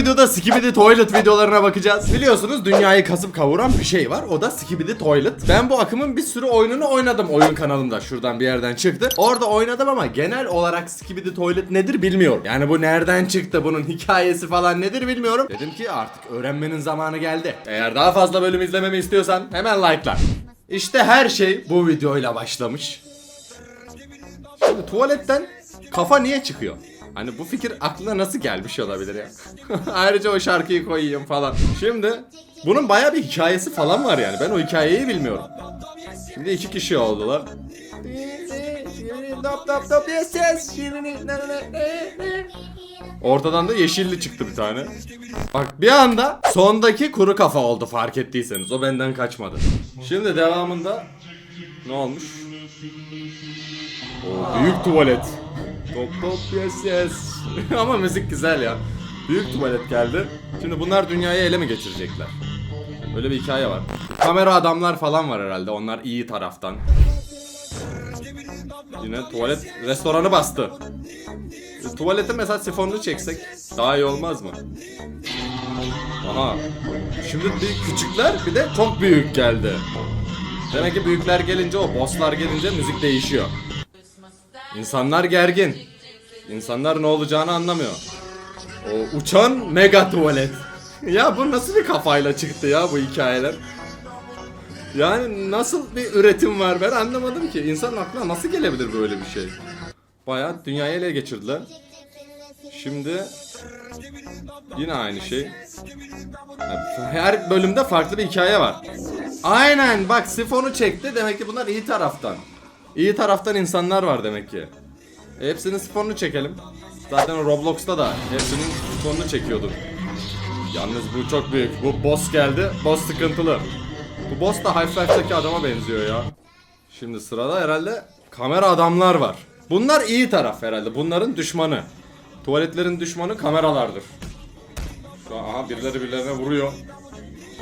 videoda Skibidi Toilet videolarına bakacağız. Biliyorsunuz dünyayı kasıp kavuran bir şey var. O da Skibidi Toilet. Ben bu akımın bir sürü oyununu oynadım oyun kanalımda. Şuradan bir yerden çıktı. Orada oynadım ama genel olarak Skibidi Toilet nedir bilmiyorum. Yani bu nereden çıktı, bunun hikayesi falan nedir bilmiyorum. Dedim ki artık öğrenmenin zamanı geldi. Eğer daha fazla bölüm izlememi istiyorsan hemen like'la. İşte her şey bu videoyla başlamış. Şimdi tuvaletten kafa niye çıkıyor? Hani bu fikir aklına nasıl gelmiş olabilir ya? Ayrıca o şarkıyı koyayım falan. Şimdi bunun baya bir hikayesi falan var yani. Ben o hikayeyi bilmiyorum. Şimdi iki kişi oldular. Ortadan da yeşilli çıktı bir tane. Bak bir anda sondaki kuru kafa oldu fark ettiyseniz. O benden kaçmadı. Şimdi devamında ne olmuş? O büyük tuvalet. Top top yes yes. Ama müzik güzel ya. Büyük tuvalet geldi. Şimdi bunlar dünyayı ele mi geçirecekler? Böyle bir hikaye var. Kamera adamlar falan var herhalde. Onlar iyi taraftan. Yine tuvalet restoranı bastı. E, mesela sifonunu çeksek daha iyi olmaz mı? Aha. Şimdi bir küçükler bir de çok büyük geldi. Demek ki büyükler gelince o bosslar gelince müzik değişiyor. İnsanlar gergin. İnsanlar ne olacağını anlamıyor. O uçan mega tuvalet. ya bu nasıl bir kafayla çıktı ya bu hikayeler? Yani nasıl bir üretim var ben anlamadım ki. İnsanın aklına nasıl gelebilir böyle bir şey? Bayağı dünyayı ele geçirdiler. Şimdi yine aynı şey. Her bölümde farklı bir hikaye var. Aynen bak sifonu çekti demek ki bunlar iyi taraftan. İyi taraftan insanlar var demek ki. Hepsinin sifonunu çekelim. Zaten Roblox'ta da hepsinin sifonunu çekiyorduk. Yalnız bu çok büyük. Bu boss geldi. Boss sıkıntılı. Bu boss da Half-Life'daki adama benziyor ya. Şimdi sırada herhalde kamera adamlar var. Bunlar iyi taraf herhalde. Bunların düşmanı. Tuvaletlerin düşmanı kameralardır. Şu an aha birileri birilerine vuruyor.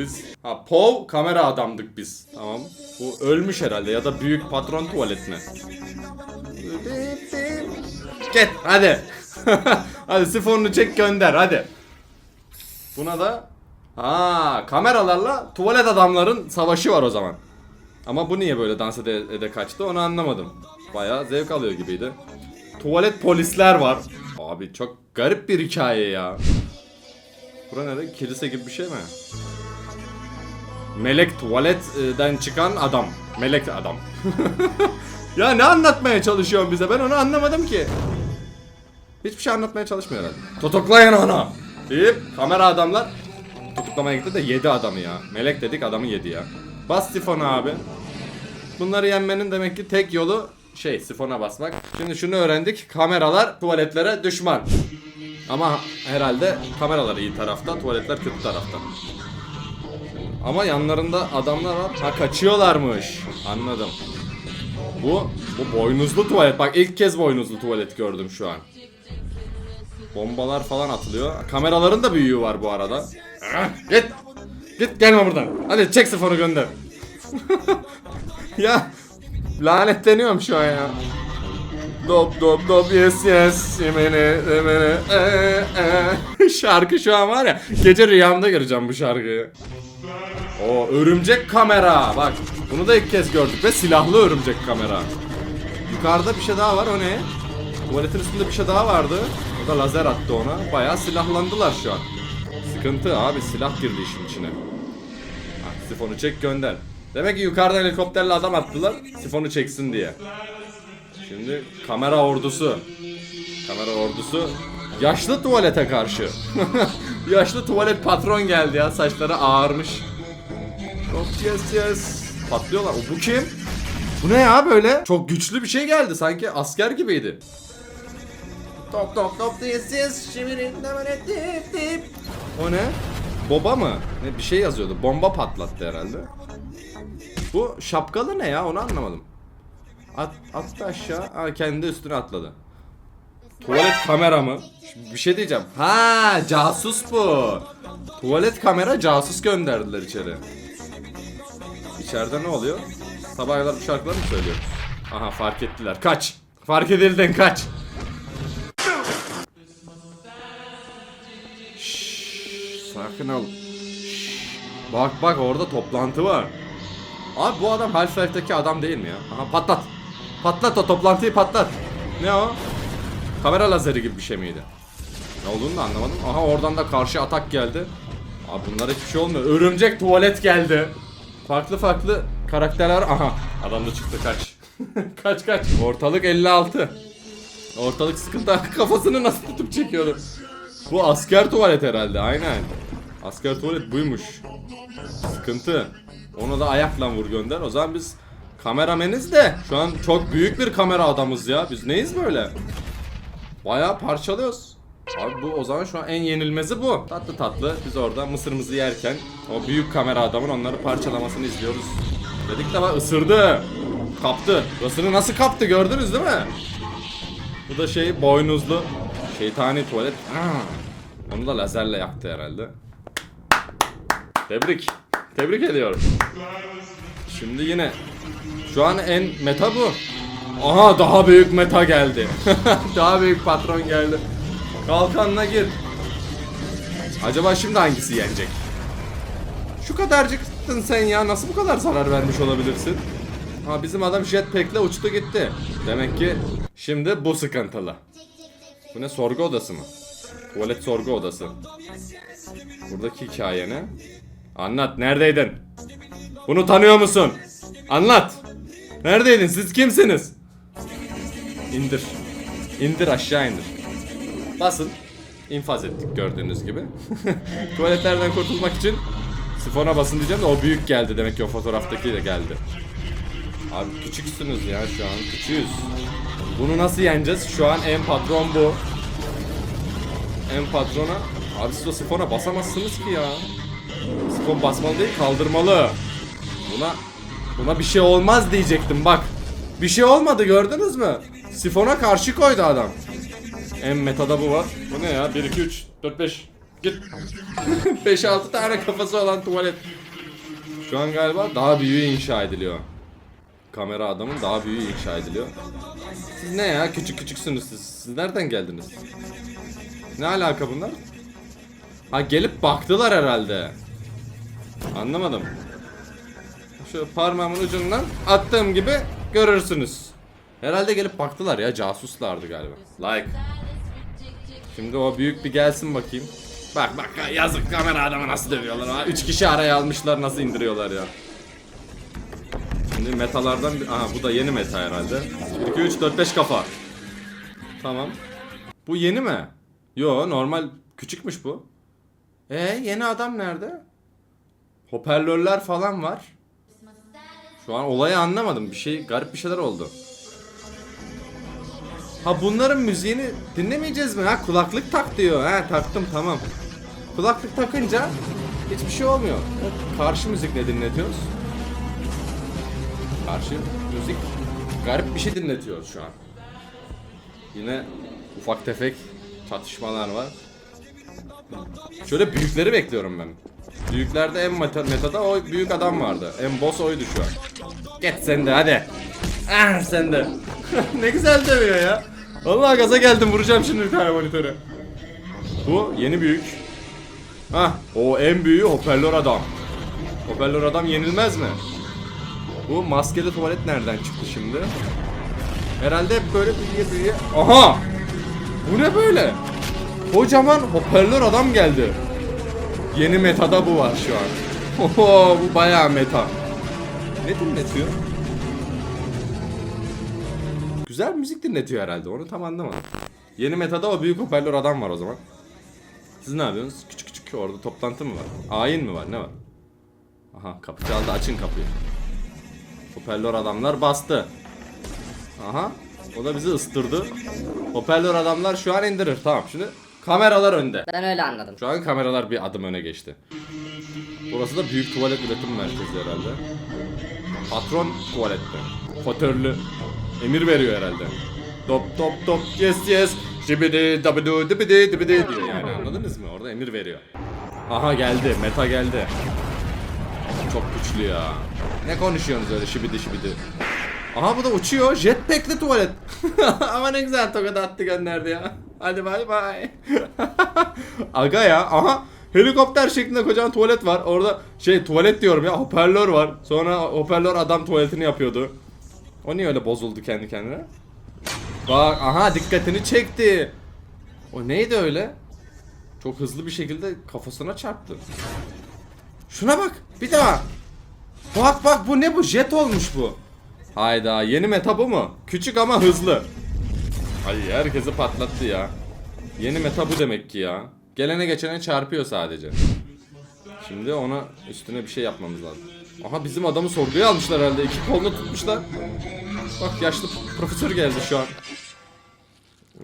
Biz ha Pov kamera adamdık biz. Tamam. Bu ölmüş herhalde ya da büyük patron tuvalet? Git hadi. hadi sifonunu çek gönder hadi. Buna da ha kameralarla tuvalet adamların savaşı var o zaman. Ama bu niye böyle dans ede, ede kaçtı onu anlamadım. Bayağı zevk alıyor gibiydi. Tuvalet polisler var. Abi çok garip bir hikaye ya. Bura nerede? Kilise gibi bir şey mi? Melek tuvaletten çıkan adam. Melek adam. ya ne anlatmaya çalışıyorsun bize? Ben onu anlamadım ki. Hiçbir şey anlatmaya çalışmıyor herhalde. Tutuklayın onu. Deyip kamera adamlar tutuklamaya gitti de yedi adamı ya. Melek dedik adamı yedi ya. Bas sifona abi. Bunları yenmenin demek ki tek yolu şey sifona basmak. Şimdi şunu öğrendik. Kameralar tuvaletlere düşman. Ama herhalde kameralar iyi tarafta, tuvaletler kötü tarafta. Ama yanlarında adamlar var. Ha kaçıyorlarmış. Anladım. Bu bu boynuzlu tuvalet. Bak ilk kez boynuzlu tuvalet gördüm şu an. Bombalar falan atılıyor. Kameraların da büyüğü var bu arada. Ah, Git. Git gelme buradan. Hadi çek sıfırı gönder. ya lanetleniyorum şu an ya. Dop dop dop yes yes yemene yemene ee, ee. Şarkı şu an var ya gece rüyamda göreceğim bu şarkıyı. O örümcek kamera bak bunu da ilk kez gördük ve silahlı örümcek kamera. Yukarıda bir şey daha var o ne? Tuvaletin üstünde bir şey daha vardı. O da lazer attı ona. Bayağı silahlandılar şu an. Sıkıntı abi silah girdi işin içine. Ha, sifonu çek gönder. Demek ki yukarıdan helikopterle adam attılar. Sifonu çeksin diye. Şimdi kamera ordusu. Kamera ordusu yaşlı tuvalete karşı. yaşlı tuvalet patron geldi ya. Saçları ağarmış. Yok yes yes. Patlıyorlar. O bu kim? Bu ne ya böyle? Çok güçlü bir şey geldi. Sanki asker gibiydi. Top top top yes yes. Şimirin dip dip. O ne? Boba mı? Ne bir şey yazıyordu. Bomba patlattı herhalde. Bu şapkalı ne ya? Onu anlamadım. At, attı aşağı. Ha, kendi üstüne atladı. Tuvalet kamera mı? Şimdi bir şey diyeceğim. Ha casus bu. Tuvalet kamera casus gönderdiler içeri. İçeride ne oluyor? Sabah kadar bu şarkıları mı söylüyor? Aha fark ettiler. Kaç. Fark edildin kaç. Şşş. sakin ol. Bak bak orada toplantı var. Abi bu adam Half-Life'daki adam değil mi ya? Aha patlat. Patlat o toplantıyı patlat. Ne o? Kamera lazeri gibi bir şey miydi? Ne olduğunu da anlamadım. Aha oradan da karşı atak geldi. Abi bunlara hiçbir şey olmuyor. Örümcek tuvalet geldi. Farklı farklı karakterler. Aha adam da çıktı kaç. kaç kaç. Ortalık 56. Ortalık sıkıntı. Kafasını nasıl tutup çekiyordu? Bu asker tuvalet herhalde aynen. Asker tuvalet buymuş. Sıkıntı. Ona da ayakla vur gönder. O zaman biz kamerameniz de şu an çok büyük bir kamera adamız ya. Biz neyiz böyle? Bayağı parçalıyoruz. Abi bu o zaman şu an en yenilmezi bu. Tatlı tatlı biz orada mısırımızı yerken o büyük kamera adamın onları parçalamasını izliyoruz. Dedik de bak ısırdı. Kaptı. Isırı nasıl kaptı gördünüz değil mi? Bu da şey boynuzlu şeytani tuvalet. Aa, Onu da lazerle yaktı herhalde. Tebrik. Tebrik ediyorum. Şimdi yine şu an en meta bu. Aha daha büyük meta geldi. daha büyük patron geldi. Kalkanla gir. Acaba şimdi hangisi yenecek? Şu kadarcıktın sen ya nasıl bu kadar zarar vermiş olabilirsin? Ha bizim adam jetpack'le uçtu gitti. Demek ki şimdi bu sıkıntılı. Bu ne sorgu odası mı? Tuvalet sorgu odası. Buradaki hikaye ne? Anlat neredeydin? Bunu tanıyor musun? Anlat. Neredeydin? Siz kimsiniz? İndir. İndir aşağı indir. Basın. İnfaz ettik gördüğünüz gibi. Tuvaletlerden kurtulmak için sifona basın diyeceğim de o büyük geldi demek ki o fotoğraftaki de geldi. Abi küçüksünüz ya şu an küçüğüz. Bunu nasıl yeneceğiz? Şu an en patron bu. En patrona. Abi siz o sifona basamazsınız ki ya. Sifon basmalı değil kaldırmalı. Buna buna bir şey olmaz diyecektim bak. Bir şey olmadı gördünüz mü? Sifona karşı koydu adam. En metada bu var. Bu ne ya? 1 2 3 4 5 git. 5 6 tane kafası olan tuvalet. Şu an galiba daha büyüğü inşa ediliyor. Kamera adamın daha büyüğü inşa ediliyor. Siz ne ya? Küçük küçüksünüz siz. Siz nereden geldiniz? Ne alaka bunlar? Ha gelip baktılar herhalde. Anlamadım. Şu parmağımın ucundan attığım gibi görürsünüz. Herhalde gelip baktılar ya casuslardı galiba. Like. Şimdi o büyük bir gelsin bakayım. Bak bak yazık kamera adamı nasıl dövüyorlar ha. Üç kişi araya almışlar nasıl indiriyorlar ya. Şimdi metalardan bir... Aha bu da yeni meta herhalde. 1, 2, 3, 4, 5 kafa. Tamam. Bu yeni mi? Yo normal küçükmüş bu. E yeni adam nerede? Hoparlörler falan var. Şu an olayı anlamadım. Bir şey garip bir şeyler oldu. Ha bunların müziğini dinlemeyeceğiz mi? Ha kulaklık tak diyor. Ha taktım tamam. Kulaklık takınca hiçbir şey olmuyor. Karşı müzik ne dinletiyoruz? Karşı müzik garip bir şey dinletiyoruz şu an. Yine ufak tefek çatışmalar var. Şöyle büyükleri bekliyorum ben. Büyüklerde en meta, metada o büyük adam vardı. En boss oydu şu an. Git sen de hadi. Ah sen de. ne güzel dövüyor ya. Vallahi gaza geldim vuracağım şimdi bir tane monitörü. Bu yeni büyük. Hah o en büyüğü hoparlör adam. Hoparlör adam yenilmez mi? Bu maskeli tuvalet nereden çıktı şimdi? Herhalde hep böyle büyüye büyüye. Aha! Bu ne böyle? Kocaman hoparlör adam geldi. Yeni metada bu var şu an. Oho bu bayağı meta. Ne dinletiyor? Güzel müzik dinletiyor herhalde onu tam anlamadım. Yeni metada o büyük hoparlör adam var o zaman. Siz ne yapıyorsunuz? Küçük küçük orada toplantı mı var? Ayin mi var? Ne var? Aha kapı çaldı açın kapıyı. Hoparlör adamlar bastı. Aha. O da bizi ıstırdı. Hoparlör adamlar şu an indirir. Tamam şimdi kameralar önde. Ben öyle anladım. Şu an kameralar bir adım öne geçti. Burası da büyük tuvalet üretim merkezi herhalde. Patron tuvalette. Fotörlü. Emir veriyor herhalde. Top top top yes yes. Şibidi dabidu dibidi dibidi diyor yani anladınız mı? Orada emir veriyor. Aha geldi. Meta geldi. Çok güçlü ya. Ne konuşuyorsunuz öyle şibidi şibidi? Aha bu da uçuyor. Jetpack'li tuvalet. Ama ne güzel tokat attı gönderdi ya. Hadi bay bay. Aga ya. Aha. Helikopter şeklinde kocaman tuvalet var. Orada şey tuvalet diyorum ya hoparlör var. Sonra hoparlör adam tuvaletini yapıyordu. O niye öyle bozuldu kendi kendine? Bak aha dikkatini çekti. O neydi öyle? Çok hızlı bir şekilde kafasına çarptı. Şuna bak bir daha. Bak bak bu ne bu jet olmuş bu. Hayda yeni meta bu mu? Küçük ama hızlı. Ay herkesi patlattı ya. Yeni meta bu demek ki ya. Gelene geçene çarpıyor sadece. Şimdi ona üstüne bir şey yapmamız lazım. Aha bizim adamı sorguya almışlar herhalde. İki kolunu tutmuşlar. Bak yaşlı profesör geldi şu an.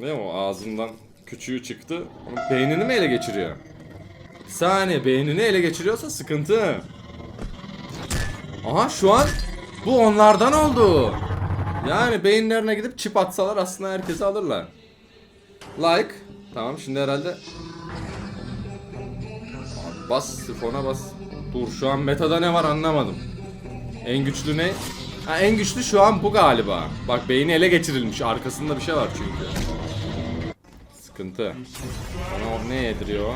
Ne o ağzından küçüğü çıktı. Onun beynini mi ele geçiriyor? Bir saniye beynini ele geçiriyorsa sıkıntı. Aha şu an bu onlardan oldu. Yani beyinlerine gidip çip atsalar aslında herkesi alırlar. Like. Tamam şimdi herhalde. Bas sifona bas. Dur şu an metada ne var anlamadım. En güçlü ne? Ha en güçlü şu an bu galiba. Bak beyni ele geçirilmiş. Arkasında bir şey var çünkü. Sıkıntı. Bana o ne yediriyor?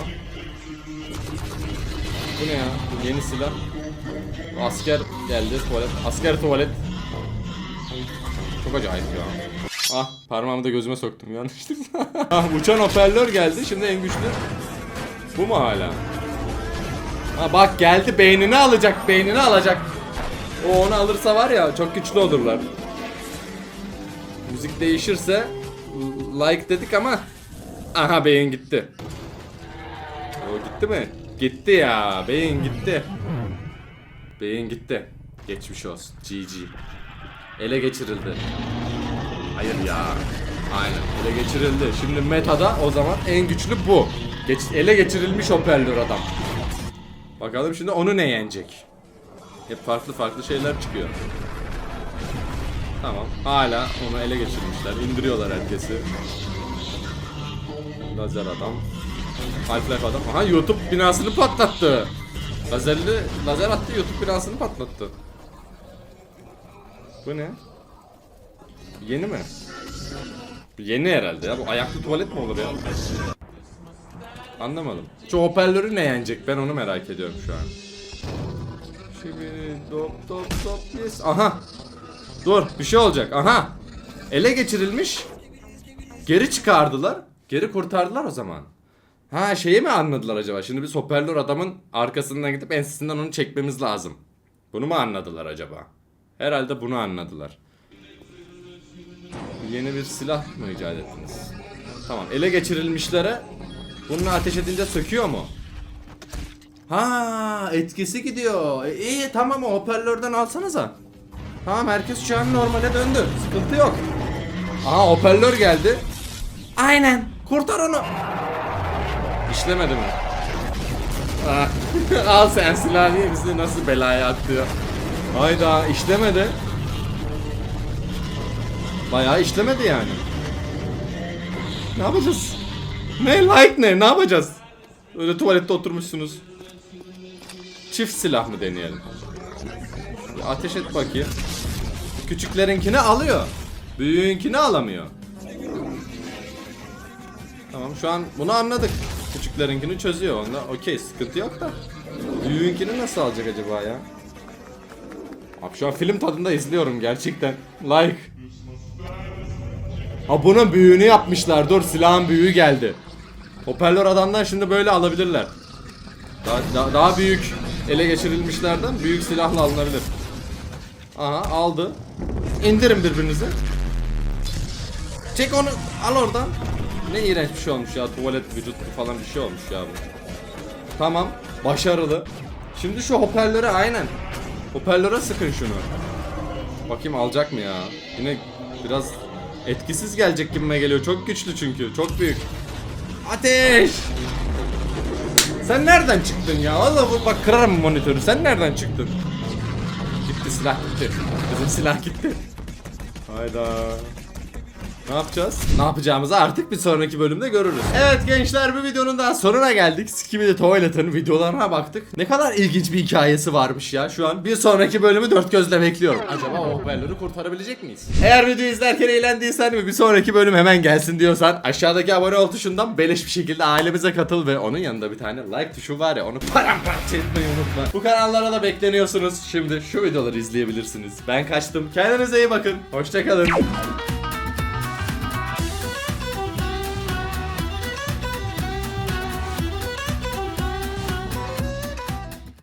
Bu ne ya? Yeni silah. Asker geldi tuvalet. Asker tuvalet. Çok acayip ya. Ah parmağımı da gözüme soktum yanlışlıkla. ah, uçan hoparlör geldi. Şimdi en güçlü. Bu mu hala? Ha bak geldi beynini alacak. Beynini alacak. O onu alırsa var ya çok güçlü olurlar. Müzik değişirse like dedik ama aha beyin gitti. O gitti mi? Gitti ya. Beyin gitti. Beyin gitti. Geçmiş olsun. GG. Ele geçirildi. Hayır ya. Aynen. Ele geçirildi. Şimdi metada o zaman en güçlü bu. Geç, ele geçirilmiş hoparlör adam. Bakalım şimdi onu ne yenecek? Hep farklı farklı şeyler çıkıyor. Tamam. Hala onu ele geçirmişler. İndiriyorlar herkesi. Lazer adam. Half-Life adam. Aha YouTube binasını patlattı. Lazerli lazer attı YouTube binasını patlattı. Bu ne? Yeni mi? Yeni herhalde ya. Bu ayaklı tuvalet mi olur ya? Anlamadım. Şu hoparlörü ne yenecek? Ben onu merak ediyorum şu an. Şimdi dop dop dop yes. Aha. Dur bir şey olacak. Aha. Ele geçirilmiş. Geri çıkardılar. Geri kurtardılar o zaman. Ha şeyi mi anladılar acaba? Şimdi biz hoparlör adamın arkasından gidip ensesinden onu çekmemiz lazım. Bunu mu anladılar acaba? Herhalde bunu anladılar. Yeni bir silah mı icat ettiniz? Tamam ele geçirilmişlere bununla ateş edince söküyor mu? Ha etkisi gidiyor. E, iyi tamam o hoparlörden alsanıza. Tamam herkes şu an normale döndü. Sıkıntı yok. Aha hoparlör geldi. Aynen. Kurtar onu. İşlemedi mi? Ah, Al sen silahı bizi nasıl belaya attı. Hayda işlemedi. Bayağı işlemedi yani. Ne yapacağız? Ne like ne? Ne yapacağız? Öyle tuvalette oturmuşsunuz. Çift silah mı deneyelim? Bir ateş et bakayım. Küçüklerinkini alıyor. Büyüğünkini alamıyor. Tamam şu an bunu anladık. Küçüklerinkini çözüyor onda. Okey sıkıntı yok da. Büyüğünkini nasıl alacak acaba ya? Abi şu an film tadında izliyorum gerçekten. Like. Ha bunun büyüğünü yapmışlar. Dur silahın büyüğü geldi. Hoparlör adamdan şimdi böyle alabilirler. Daha, daha, daha büyük ele geçirilmişlerden büyük silahla alınabilir. Aha aldı. İndirin birbirinizi. Çek onu al oradan. Ne iğrenç bir şey olmuş ya tuvalet vücutlu falan bir şey olmuş ya bu. Tamam başarılı. Şimdi şu hoparlöre aynen. Hoparlöre sıkın şunu. Bakayım alacak mı ya? Yine biraz etkisiz gelecek gibime geliyor. Çok güçlü çünkü. Çok büyük. Ateş! Sen nereden çıktın ya? Vallahi bu- bak kırarım monitörü. Sen nereden çıktın? Gitti silah gitti. Bizim silah gitti. Hayda. Ne yapacağız? Ne yapacağımızı artık bir sonraki bölümde görürüz. Evet gençler bir videonun daha sonuna geldik. Skibidi Tuvalet'ın videolarına baktık. Ne kadar ilginç bir hikayesi varmış ya. Şu an bir sonraki bölümü dört gözle bekliyorum. Acaba o hoparlörü kurtarabilecek miyiz? Eğer videoyu izlerken eğlendiysen ve bir sonraki bölüm hemen gelsin diyorsan aşağıdaki abone ol tuşundan beleş bir şekilde ailemize katıl ve onun yanında bir tane like tuşu var ya onu paramparça etmeyi unutma. Bu kanallara da bekleniyorsunuz. Şimdi şu videoları izleyebilirsiniz. Ben kaçtım. Kendinize iyi bakın. Hoşçakalın.